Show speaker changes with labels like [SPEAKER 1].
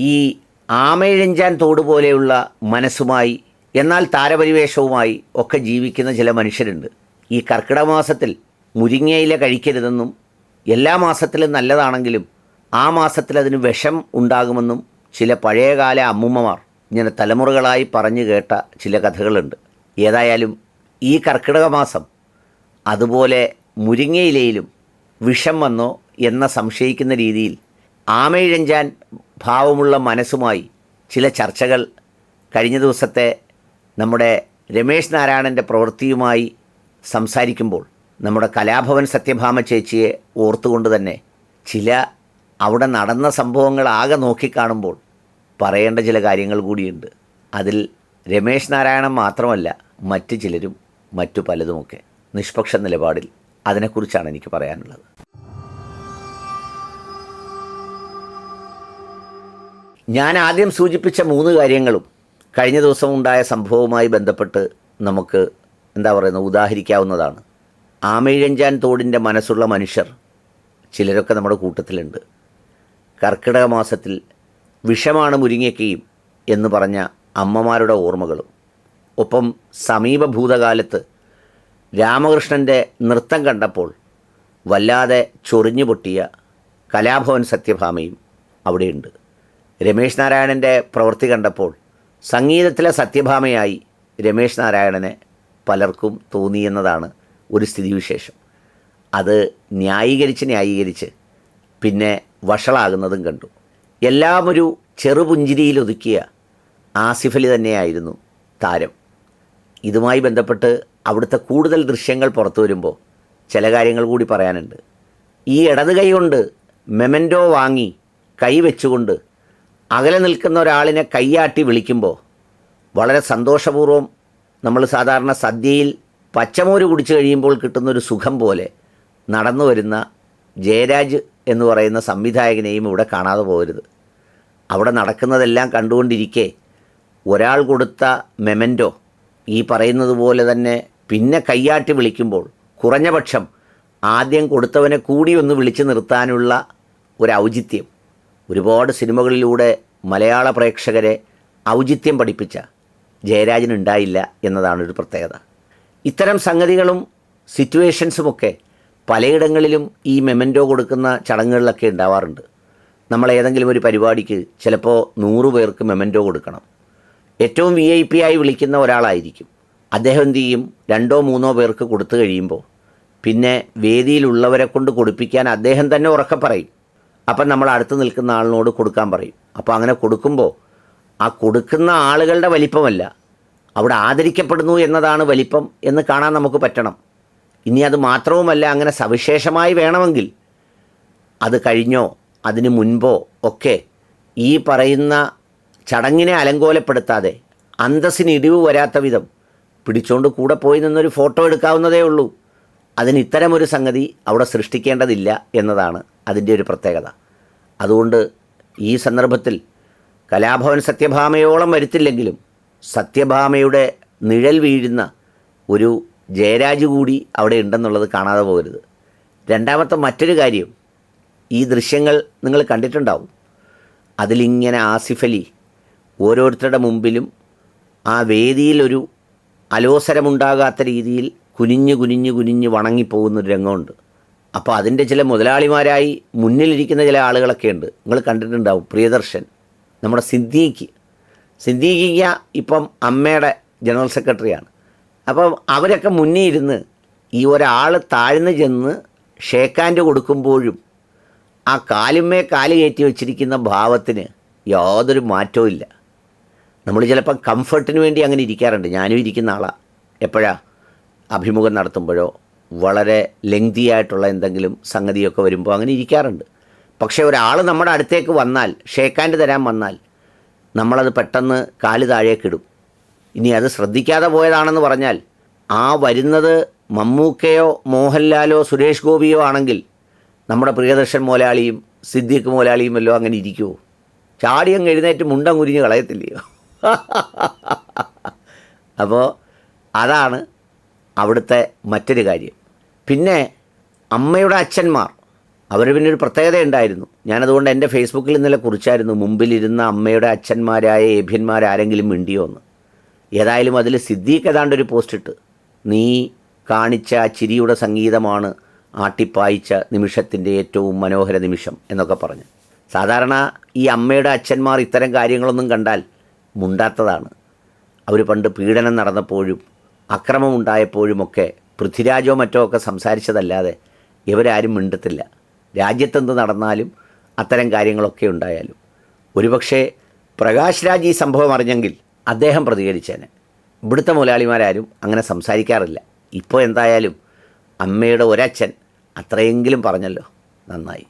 [SPEAKER 1] ഈ ആമയിഴഞ്ചാൻ തോട് പോലെയുള്ള മനസ്സുമായി എന്നാൽ താരപരിവേഷവുമായി ഒക്കെ ജീവിക്കുന്ന ചില മനുഷ്യരുണ്ട്. ഈ കർക്കിടക മാസത്തിൽ മുരിങ്ങയില കഴിക്കരുതെന്നും എല്ലാ മാസത്തിലും നല്ലതാണെങ്കിലും ആ മാസത്തിൽ അതിന് വിഷം ഉണ്ടാകുമെന്നും ചില പഴയകാല അമ്മുമ്മമാർ ഇങ്ങനെ തലമുറകളായി പറഞ്ഞു കേട്ട ചില കഥകളുണ്ട്. ഏതായാലും ഈ കർക്കിടക മാസം അതുപോലെ മുരിങ്ങയിലയിലും വിഷം വന്നോ എന്ന സംശയിക്കുന്ന രീതിയിൽ ആമയിഴഞ്ചാൻ ഭാവമുള്ള മനസ്സുമായി ചില ചർച്ചകൾ. കഴിഞ്ഞ ദിവസത്തെ നമ്മുടെ രമേശ് നാരായണന്റെ പ്രവൃത്തിയുമായി സംസാരിക്കുമ്പോൾ നമ്മുടെ കലാഭവൻ സത്യഭാമ ചേച്ചിയെ ഓർത്തുകൊണ്ട് തന്നെ ചില അവിടെ നടന്ന സംഭവങ്ങൾ ആകെ നോക്കിക്കാണുമ്പോൾ പറയേണ്ട ചില കാര്യങ്ങൾ കൂടിയുണ്ട്. അതിൽ രമേശ് നാരായണൻ മാത്രമല്ല മറ്റ് ചിലരും മറ്റു പലതുമൊക്കെ നിഷ്പക്ഷ നിലപാടിൽ അതിനെക്കുറിച്ചാണ് എനിക്ക് പറയാനുള്ളത്. ഞാൻ ആദ്യം സൂചിപ്പിച്ച മൂന്ന് കാര്യങ്ങളും കഴിഞ്ഞ ദിവസം ഉണ്ടായ സംഭവവുമായി ബന്ധപ്പെട്ട് നമുക്ക് എന്താ പറയുന്നത് ഉദാഹരിക്കാവുന്നതാണ്. ആമയിഴഞ്ചാൻ തോടിന്റെ മനസ്സുള്ള മനുഷ്യർ ചിലരൊക്കെ നമ്മുടെ കൂട്ടത്തിലുണ്ട്. കർക്കിടക മാസത്തിൽ വിഷമാണ് മുരിങ്ങയ്ക്കയും എന്ന് പറഞ്ഞ അമ്മമാരുടെ ഓർമ്മകളും. ഒപ്പം സമീപ ഭൂതകാലത്ത് രാമകൃഷ്ണന്റെ നൃത്തം കണ്ടപ്പോൾ വല്ലാതെ ചൊറിഞ്ഞു പൊട്ടിയ കലാഭവൻ സത്യഭാമയും അവിടെയുണ്ട്. രമേശ് നാരായണന്റെ പ്രവൃത്തി കണ്ടപ്പോൾ സംഗീതത്തിലെ സത്യഭാമയായി രമേശ് നാരായണനെ പലർക്കും തോന്നിയെന്നതാണ് ഒരു സ്ഥിതിവിശേഷം. അത് ന്യായീകരിച്ച് ന്യായീകരിച്ച് പിന്നെ വഷളാകുന്നതും കണ്ടു. എല്ലാം ഒരു ചെറുപുഞ്ചിരിയിൽ ഒതുക്കിയ ആസിഫ് അലി തന്നെയായിരുന്നു താരം. ഇതുമായി ബന്ധപ്പെട്ട് അവിടുത്തെ കൂടുതൽ ദൃശ്യങ്ങൾ പുറത്തു വരുമ്പോൾ ചില കാര്യങ്ങൾ കൂടി പറയാനുണ്ട്. ഈ ഇടത് കൈ കൊണ്ട് മെമന്റോ വാങ്ങി കൈ വെച്ചുകൊണ്ട് അകലെ നിൽക്കുന്ന ഒരാളിനെ കൈയാട്ടി വിളിക്കുമ്പോൾ വളരെ സന്തോഷപൂർവം നമ്മൾ സാധാരണ സദ്യയിൽ പച്ചമോര് കുടിച്ചു കഴിയുമ്പോൾ കിട്ടുന്നൊരു സുഖം പോലെ നടന്നു വരുന്ന ജയരാജ് എന്ന് പറയുന്ന സംവിധായകനെയും ഇവിടെ കാണാതെ പോകരുത്. അവിടെ നടക്കുന്നതെല്ലാം കണ്ടുകൊണ്ടിരിക്കെ ഒരാൾ കൊടുത്ത മെമന്റോ ഈ പറയുന്നത് പോലെ തന്നെ പിന്നെ കൈയാട്ടി വിളിക്കുമ്പോൾ കുറഞ്ഞപക്ഷം ആദ്യം കൊടുത്തവനെ കൂടി ഒന്ന് വിളിച്ചു നിർത്താനുള്ള ഒരു ഔചിത്യം ഒരുപാട് സിനിമകളിലൂടെ മലയാള പ്രേക്ഷകരെ ഔചിത്യം പഠിപ്പിച്ച ജയരാജനുണ്ടായില്ല എന്നതാണ് ഒരു പ്രത്യേകത. ഇത്തരം സംഗതികളും സിറ്റുവേഷൻസുമൊക്കെ പലയിടങ്ങളിലും ഈ മെമന്റോ കൊടുക്കുന്ന ചടങ്ങുകളിലൊക്കെ ഉണ്ടാവാറുണ്ട്. നമ്മൾ ഏതെങ്കിലും ഒരു പരിപാടിക്ക് ചിലപ്പോൾ നൂറ് പേർക്ക് മെമന്റോ കൊടുക്കണം. ഏറ്റവും വി ഐ പി ആയി വിളിക്കുന്ന ഒരാളായിരിക്കും. അദ്ദേഹം എന്ത് ചെയ്യും? രണ്ടോ മൂന്നോ പേർക്ക് കൊടുത്തു കഴിയുമ്പോൾ പിന്നെ വേദിയിലുള്ളവരെ കൊണ്ട് കൊടുപ്പിക്കാൻ അദ്ദേഹം തന്നെ ഉറക്കെ പറയും. അപ്പം നമ്മൾ അടുത്ത് നിൽക്കുന്ന ആളിനോട് കൊടുക്കാൻ പറയും. അപ്പോൾ അങ്ങനെ കൊടുക്കുമ്പോൾ ആ കൊടുക്കുന്ന ആളുകളുടെ വലിപ്പമല്ല. അവിടെ ആദരിക്കപ്പെടുന്നു എന്നതാണ് വലിപ്പം എന്ന് കാണാൻ നമുക്ക് പറ്റണം. ഇനി അത് മാത്രവുമല്ല അങ്ങനെ സവിശേഷമായി വേണമെങ്കിൽ അത് കഴിഞ്ഞോ അതിന് മുൻപോ ഒക്കെ ഈ പറയുന്ന ചടങ്ങിനെ അലങ്കോലപ്പെടുത്താതെ അന്തസ്സിന് ഇടിവ് വരാത്ത വിധം പിടിച്ചുകൊണ്ട് കൂടെ പോയി നിന്നൊരു ഫോട്ടോ എടുക്കാവുന്നതേ ഉള്ളൂ. അതിന് ഇത്തരമൊരു സംഗതി അവിടെ സൃഷ്ടിക്കേണ്ടതില്ല എന്നതാണ്. അതിന്റെ ഒരു പ്രത്യേകത. അതുകൊണ്ട് ഈ സന്ദർഭത്തിൽ കലാഭവൻ സത്യഭാമയോളം വരുത്തില്ലെങ്കിലും സത്യഭാമയുടെ നിഴൽ വീഴുന്ന ഒരു ജയരാജ് കൂടി അവിടെ ഉണ്ടെന്നുള്ളത് കാണാതെ പോകരുത്. രണ്ടാമത്തെ മറ്റൊരു കാര്യം ഈ ദൃശ്യങ്ങൾ നിങ്ങൾ കണ്ടിട്ടുണ്ടാവും. അതിലിങ്ങനെ ആസിഫ് അലി ഓരോരുത്തരുടെ മുമ്പിലും ആ വേദിയിലൊരു അലോസരമുണ്ടാകാത്ത രീതിയിൽ കുനിഞ്ഞ് കുനിഞ്ഞ് കുനിഞ്ഞ് വണങ്ങിപ്പോകുന്നൊരു രംഗമുണ്ട്. അപ്പോൾ അതിന്റെ ചില മുതലാളിമാരായി മുന്നിലിരിക്കുന്ന ചില ആളുകളൊക്കെ ഉണ്ട്. നിങ്ങൾ കണ്ടിട്ടുണ്ടാവും പ്രിയദർശൻ നമ്മുടെ സിദ്ദീഖ്. സിദ്ദീഖിക്ക ഇപ്പം അമ്മയുടെ ജനറൽ സെക്രട്ടറിയാണ്. അപ്പം അവരൊക്കെ മുന്നിൽ ഇരുന്ന് ഈ ഒരാൾ താഴ്ന്നു ചെന്ന് ഷേക്കാന്റെ കൊടുക്കുമ്പോഴും ആ കാലുമേ കാൽ കയറ്റി വെച്ചിരിക്കുന്ന ഭാവത്തിന് യാതൊരു മാറ്റവും ഇല്ല. നമ്മൾ ചിലപ്പം കംഫർട്ടിന് വേണ്ടി അങ്ങനെ ഇരിക്കാറുണ്ട്. ഞാനും ഇരിക്കുന്ന ആളാണ് എപ്പോഴാ? അഭിമുഖം നടത്തുമ്പോഴോ? വളരെ ലെങ്തി ആയിട്ടുള്ള എന്തെങ്കിലും സംഗതിയൊക്കെ വരുമ്പോൾ അങ്ങനെ ഇരിക്കാറുണ്ട്. പക്ഷേ ഒരാൾ നമ്മുടെ അടുത്തേക്ക് വന്നാൽ ഷേക്കാൻഡ് തരാൻ വന്നാൽ നമ്മളത് പെട്ടെന്ന് കാൽ താഴേക്കിടും ഇനി അത് ശ്രദ്ധിക്കാതെ പോയതാണെന്ന് പറഞ്ഞാൽ ആ വരുന്നത് മമ്മൂക്കയോ മോഹൻലാലോ സുരേഷ് ഗോപിയോ ആണെങ്കിൽ നമ്മുടെ പ്രിയദർശൻ മോലാളിയും സിദ്ദീഖ് മോലാളിയും വല്ലോ അങ്ങനെ ഇരിക്കുമോ ചാടിയങ്ങ് എഴുന്നേറ്റ് മുണ്ടം കുരിഞ്ഞ് കളയത്തില്ലയോ? അപ്പോൾ അതാണ് അവിടുത്തെ മറ്റൊരു കാര്യം. പിന്നെ അമ്മയുടെ അച്ഛന്മാർ. അവർ പിന്നെ ഒരു പ്രത്യേകത ഉണ്ടായിരുന്നു ഞാനതുകൊണ്ട് എന്റെ ഫേസ്ബുക്കിൽ ഇന്നലെ കുറിച്ചായിരുന്നു മുമ്പിലിരുന്ന അമ്മയുടെ അച്ഛന്മാരായ ഏഭ്യന്മാരാരെങ്കിലും മിണ്ടിയോ എന്ന്. ഏതായാലും അതിൽ സിദ്ദീഖ് ഏതാണ്ട് ഒരു പോസ്റ്റ് ഇട്ട് നീ കാണിച്ച ചിരിയുടെ സംഗീതമാണ് ആട്ടിപ്പായിച്ച നിമിഷത്തിന്റെ ഏറ്റവും മനോഹര നിമിഷം എന്നൊക്കെ പറഞ്ഞു. സാധാരണ ഈ അമ്മയുടെ അച്ഛന്മാർ ഇത്തരം കാര്യങ്ങളൊന്നും കണ്ടാൽ മുണ്ടാത്തതാണ്. അവർ പണ്ട് പീഡനം നടന്നപ്പോഴും അക്രമം ഉണ്ടായപ്പോഴുമൊക്കെ പൃഥ്വിരാജോ മറ്റോ ഒക്കെ സംസാരിച്ചതല്ലാതെ ഇവരാരും മിണ്ടത്തില്ല. രാജ്യത്തെന്ത് നടന്നാലും അത്തരം കാര്യങ്ങളൊക്കെ ഉണ്ടായാലും. ഒരുപക്ഷെ പ്രകാശ് രാജ് ഈ സംഭവം അറിഞ്ഞെങ്കിൽ അദ്ദേഹം പ്രതികരിച്ചേനെ. ഇവിടുത്തെ മുതലാളിമാരാരും അങ്ങനെ സംസാരിക്കാറില്ല. ഇപ്പോൾ എന്തായാലും അമ്മയുടെ ഒരച്ഛൻ അത്രയെങ്കിലും പറഞ്ഞല്ലോ. നന്നായി.